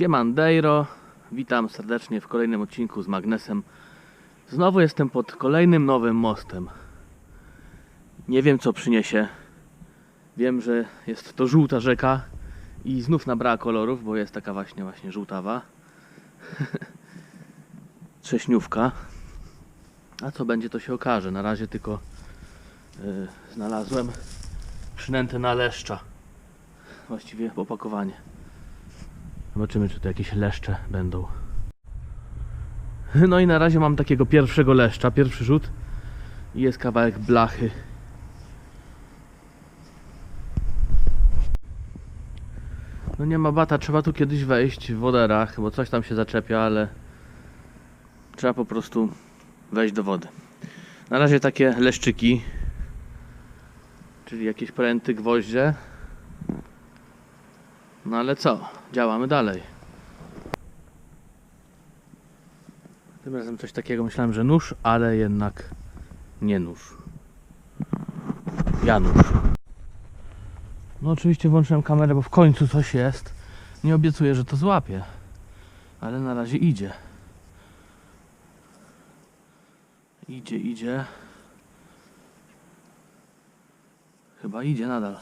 Siemandeiro, witam serdecznie w kolejnym odcinku z Magnesem. Znowu jestem pod kolejnym nowym mostem. Nie wiem co przyniesie. Wiem, że jest to żółta rzeka i znów nabrała kolorów, bo jest taka właśnie właśnie żółtawa. Trześniówka. A co będzie to się okaże. Na razie tylko yy, znalazłem przynętę na leszcza. Właściwie opakowanie. Zobaczymy, czy tu jakieś leszcze będą. No i na razie mam takiego pierwszego leszcza, pierwszy rzut. I jest kawałek blachy. No nie ma bata, trzeba tu kiedyś wejść w woderach, bo coś tam się zaczepia, ale trzeba po prostu wejść do wody. Na razie takie leszczyki, czyli jakieś pręty, gwoździe. No ale co? Działamy dalej. Tym razem coś takiego myślałem, że nóż, ale jednak nie nóż. Janusz. No oczywiście włączyłem kamerę, bo w końcu coś jest. Nie obiecuję, że to złapię. Ale na razie idzie. Idzie, idzie. Chyba idzie nadal.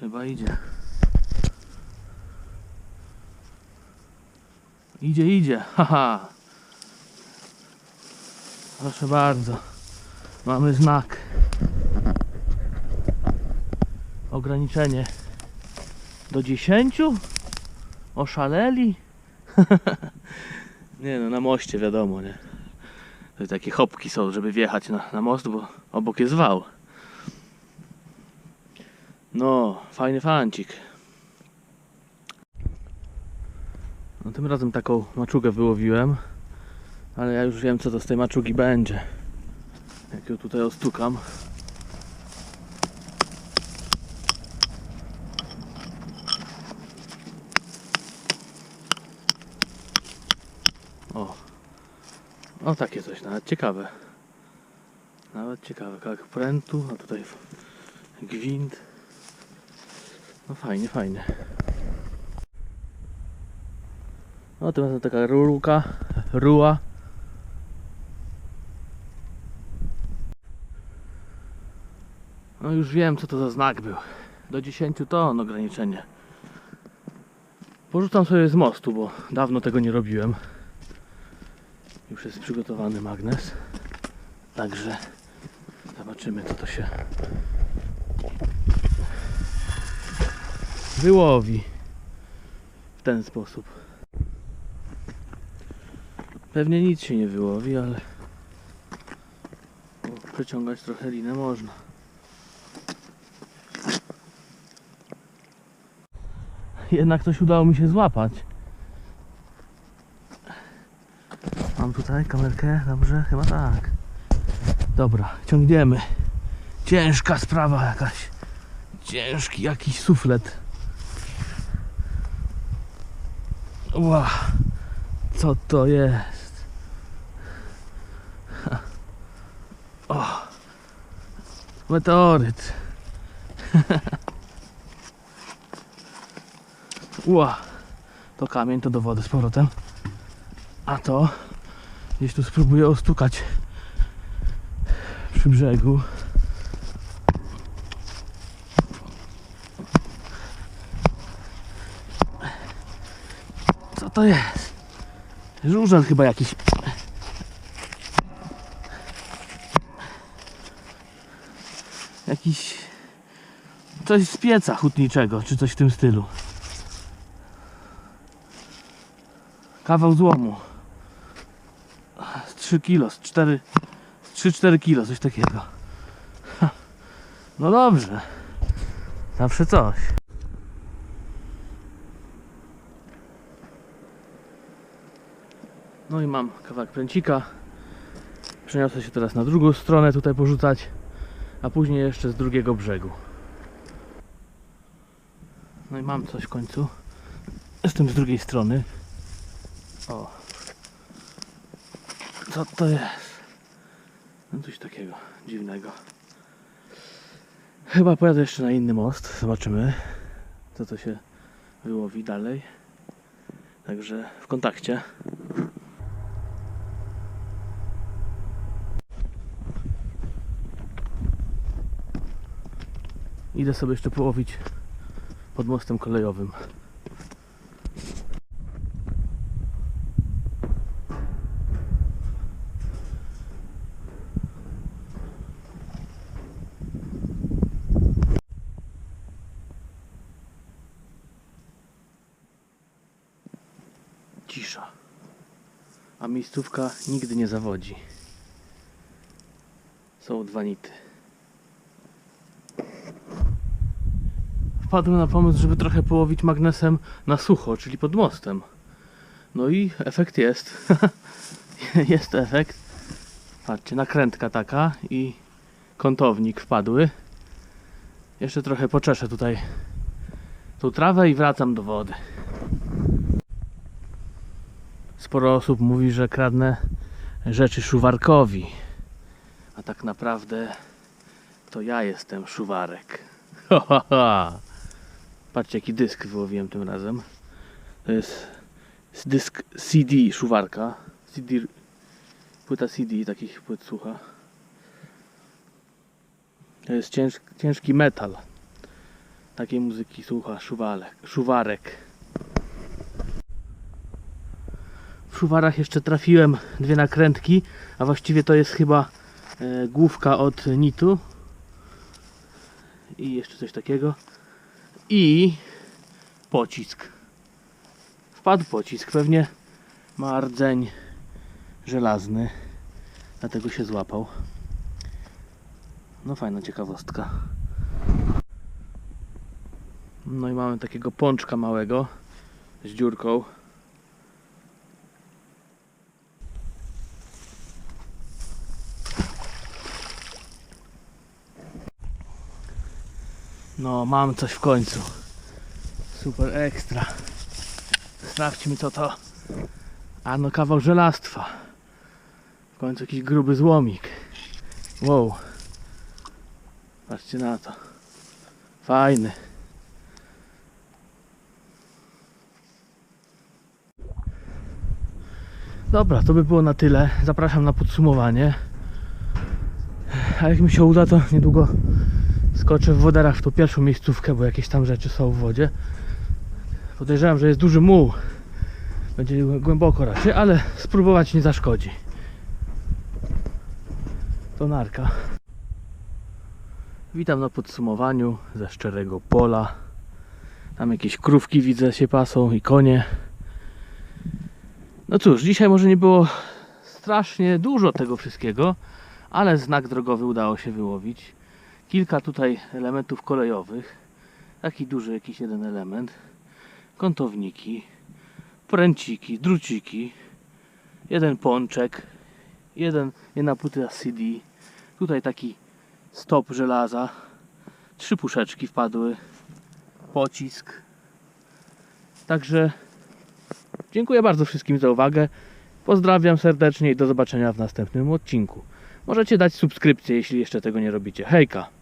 Chyba idzie. Idzie, idzie. Haha. Proszę bardzo. Mamy znak. Ograniczenie do 10? Oszaleli? nie no, na moście wiadomo, nie? To takie hopki są, żeby wjechać na, na most, bo obok jest wał. No, fajny fancik. No tym razem taką maczugę wyłowiłem, ale ja już wiem co to z tej maczugi będzie. Jak ją tutaj ostukam. O. O takie coś, nawet ciekawe. Nawet ciekawe, kawałek prętu, a tutaj gwint. No fajnie, fajnie. No tym razem taka rurka, ruła. No już wiem co to za znak był. Do 10 ton ograniczenie. Porzucam sobie z mostu, bo dawno tego nie robiłem. Już jest przygotowany magnes. Także zobaczymy co to się wyłowi w ten sposób. Pewnie nic się nie wyłowi, ale przeciągać trochę linę można. Jednak coś udało mi się złapać. Mam tutaj kamerkę, dobrze? Chyba tak. Dobra, ciągniemy. Ciężka sprawa jakaś. Ciężki jakiś suflet. Ła, co to jest? O, meteoryt. Ła, to kamień, to do wody z powrotem. A to gdzieś tu spróbuję ostukać przy brzegu. To jest? Żużel chyba jakiś. Jakiś. Coś z pieca hutniczego, czy coś w tym stylu. Kawał złomu. Z 3 kilo, z 4. Z 3-4 kilo, coś takiego. No dobrze. Zawsze coś. No i mam kawałek pręcika. Przeniosę się teraz na drugą stronę tutaj porzucać, a później jeszcze z drugiego brzegu. No i mam coś w końcu. Jestem z drugiej strony. O. Co to jest? No coś takiego dziwnego. Chyba pojadę jeszcze na inny most. Zobaczymy, co to się wyłowi dalej. Także w kontakcie. Idę sobie jeszcze połowić pod mostem kolejowym. Cisza. A miejscówka nigdy nie zawodzi. Są dwa nity. Wpadłem na pomysł, żeby trochę połowić magnesem na sucho, czyli pod mostem. No i efekt jest. jest efekt. Patrzcie, nakrętka taka i kątownik wpadły. Jeszcze trochę poczeszę tutaj tą trawę i wracam do wody. Sporo osób mówi, że kradnę rzeczy szuwarkowi. A tak naprawdę to ja jestem szuwarek. Ha, ha, ha. Patrzcie jaki dysk wyłowiłem tym razem. To jest dysk CD szuwarka. CD, płyta CD takich płyt słucha. To jest cięż, ciężki metal. Takiej muzyki słucha szuwalek, szuwarek. W szuwarach jeszcze trafiłem dwie nakrętki, a właściwie to jest chyba e, główka od nitu. I jeszcze coś takiego. I pocisk. Wpadł pocisk, pewnie ma rdzeń żelazny, dlatego się złapał. No fajna ciekawostka. No i mamy takiego pączka małego z dziurką. No, mam coś w końcu. Super ekstra. Sprawdźmy co to. A no kawał żelastwa. W końcu jakiś gruby złomik. Wow. Patrzcie na to. Fajny. Dobra, to by było na tyle. Zapraszam na podsumowanie. A jak mi się uda, to niedługo skoczę w wodarach w tą pierwszą miejscówkę, bo jakieś tam rzeczy są w wodzie. Podejrzewam, że jest duży muł. Będzie głęboko raczej, ale spróbować nie zaszkodzi. To narka. Witam na podsumowaniu ze szczerego pola. Tam jakieś krówki widzę się pasą i konie. No cóż, dzisiaj może nie było strasznie dużo tego wszystkiego, ale znak drogowy udało się wyłowić kilka tutaj elementów kolejowych. Taki duży jakiś jeden element. Kątowniki, pręciki, druciki, jeden pączek, jeden, jedna płyta CD. Tutaj taki stop żelaza. Trzy puszeczki wpadły. Pocisk. Także dziękuję bardzo wszystkim za uwagę. Pozdrawiam serdecznie i do zobaczenia w następnym odcinku. Możecie dać subskrypcję, jeśli jeszcze tego nie robicie. Hejka!